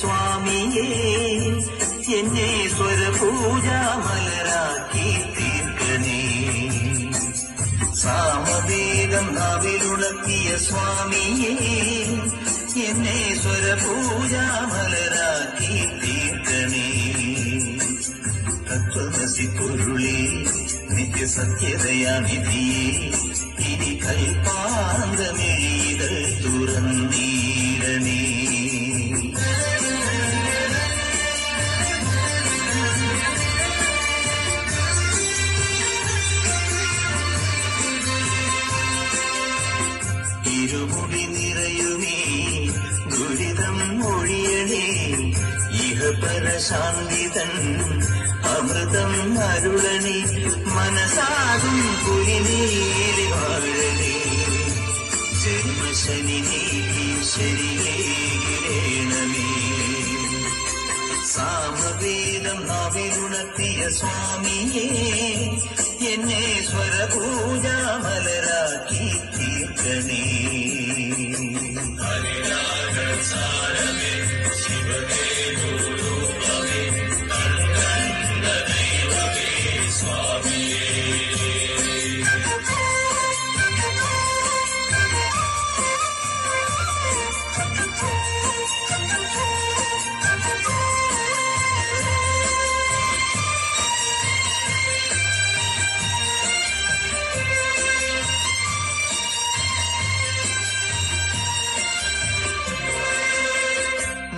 സ്വാമിയേ എന്നെ സ്വരപൂജാമലരാക്കി തീർക്കണേ. സാമവേദം നവിലുണക്കിയ സ്വാമിയേ എന്നെ സ്വരപൂജാമലരാക്കി തീർക്കണേ. തത്വമസി പൊരുളേ നിത്യസത്യതയാനിധിയേ ഇനി കൽപ്പാന്തമിഴീതൽ തുറന്നീരണേ അമൃതം അരുളണി മനസാകും കുലിനീലി വാഴണി ജന്മശനി ശരിയേണമേ. സാമവേദം നാവിലുണർത്തിയ സ്വാമിയേ എന്നെ സ്വരപൂജാമലരാക്കി തീർക്കണേ.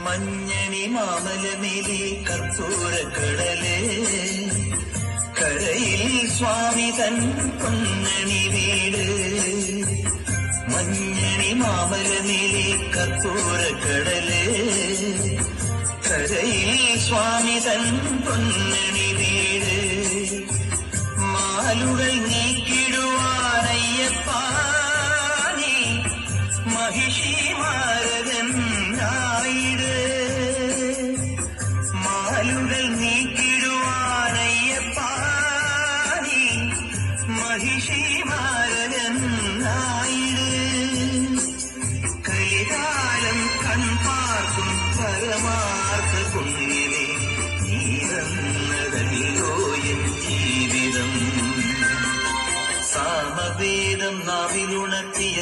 മഞ്ഞണി മാമലമേലെ കടലേ. കരയിൽ സ്വാമി തൻ പൊന്നണി വീട്. മഞ്ഞണി മാമലമേലെ കർപ്പൂരക്കടൽ കരയിൽ സ്വാമി തൻ പൊന്നണി വീട് മാലുകൾ നീക്കിടുവാനയ്യപ്പാനി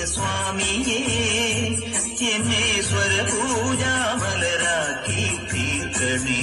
നാവിലുണർത്തിയ സ്വാമിയേ എന്നെ സ്വരപൂജാമലരാക്കി തീർക്കണേ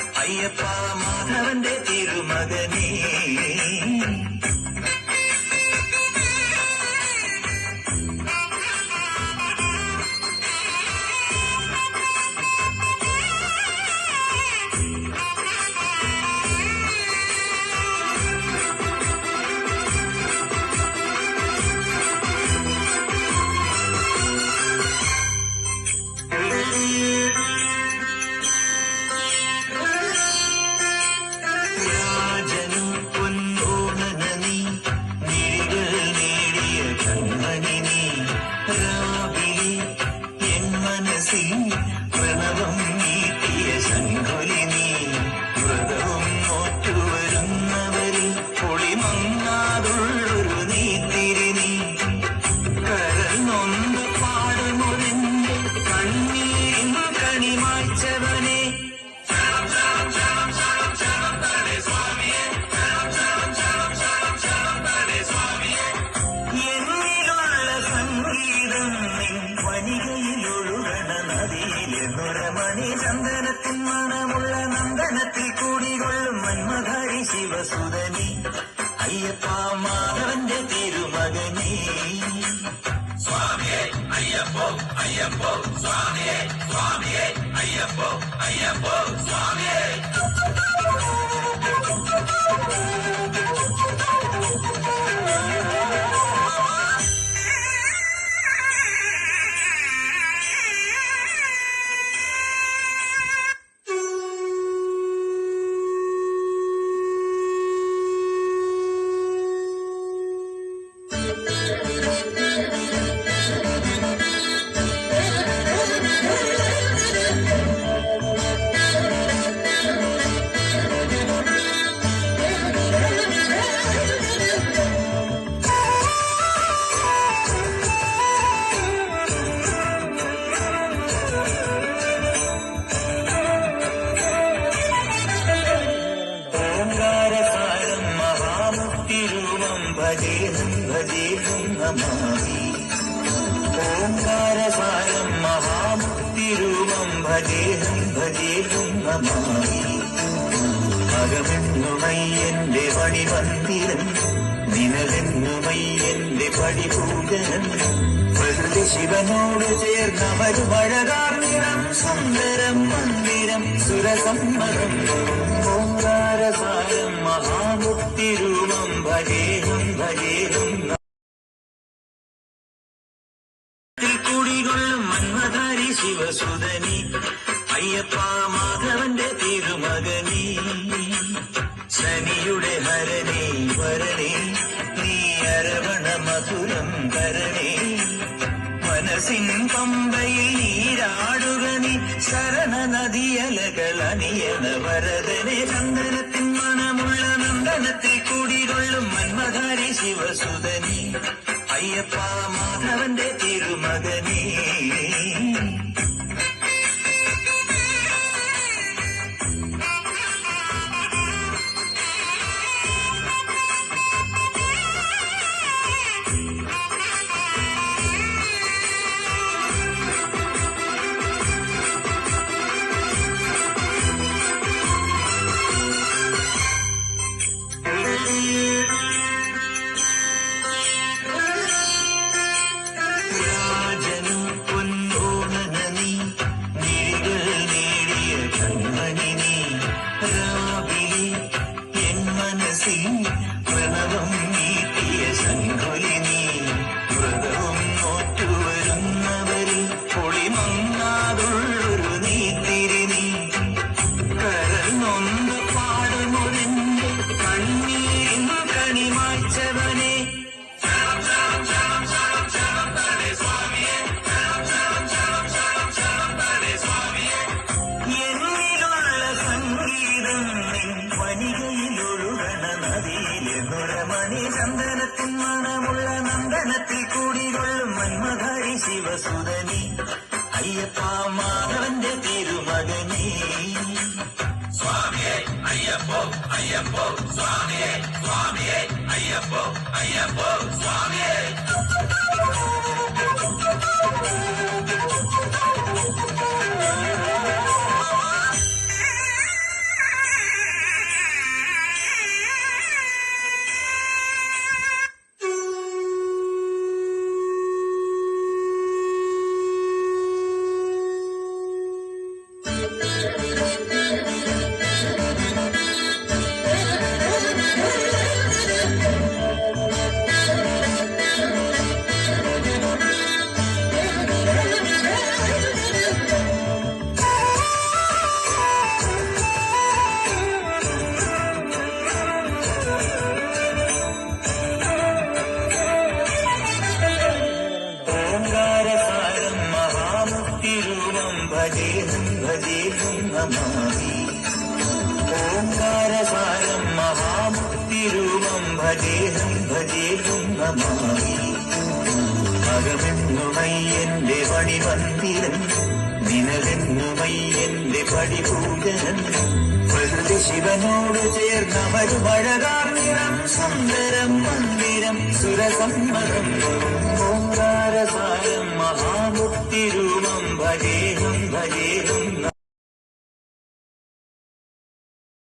അയ്യപ്പ മാധവന്റെ തിരുമകനേ മന്മധാരി ശിവസുതനി അയ്യപ്പ മാധവന്റെ തിരുമകനീ സ്വാമിയെ അയ്യപ്പോ അയ്യപ്പോ സ്വാമിയെ സ്വാമിയെ അയ്യപ്പോ അയ്യപ്പോ മഹാമുക്തിരൂപം ഭജേഹം ഭജേഹം നമാമി അകമെന്നുമയ്യന്റെ പണിമന്ദിരം നിനലെന്നുമയ്യന്റെ പടിപൂജനം. പ്രകൃതി ശിവനോട് ചേർന്നവരുമഴകാർ നിറം സുന്ദരം മന്ദിരം സുരസമ്മതം ഓങ്കാരസാരം മഹാമുക്തിരൂപം ഭജേഹം ഭജേഹം ഹരണേ വരണേ നീ അരവണ മധുരം തരണേ മനസ്സിൻ പമ്പയിൽ നീരാടുക നീ ശരണ നദിയലകൾ അണിയണ വരദനെ. ചന്ദനത്തിൻ മണമുള്ള നന്ദനത്തിൽ കൂടികൊള്ളും മന്മധാരി ശിവസുതനി. അയ്യപ്പ മാധവന്റെ തിരുമകനീ. see ശിവസുതനി അയ്യപ്പ മാധവന്റെ തിരുമകനീ സ്വാമിയെ അയ്യപ്പോ അയ്യപ്പോ സ്വാമിയെ സ്വാമിയെ അയ്യപ്പോ അയ്യപ്പോ സ്വാമിയെ ഭജേഹം ഭജേഹം നമാമി. ഓങ്കാരസാരം മഹാമുക്തിരൂപം ഭജേഹം ഭജേ നമാമി. അകമെന്നുമയ്യന്റെ പണിമന്ദിരം നിനലെന്നുമയ്യന്റെ പടിപൂജനം. പ്രകൃതി ശിവനോട് ചേർന്നവരുമഴകാർ നിറം സുന്ദരം മന്ദിരം सुरसम्मम् ओङ्कारसारं महामुक्तिरूपं भरे हम्भरे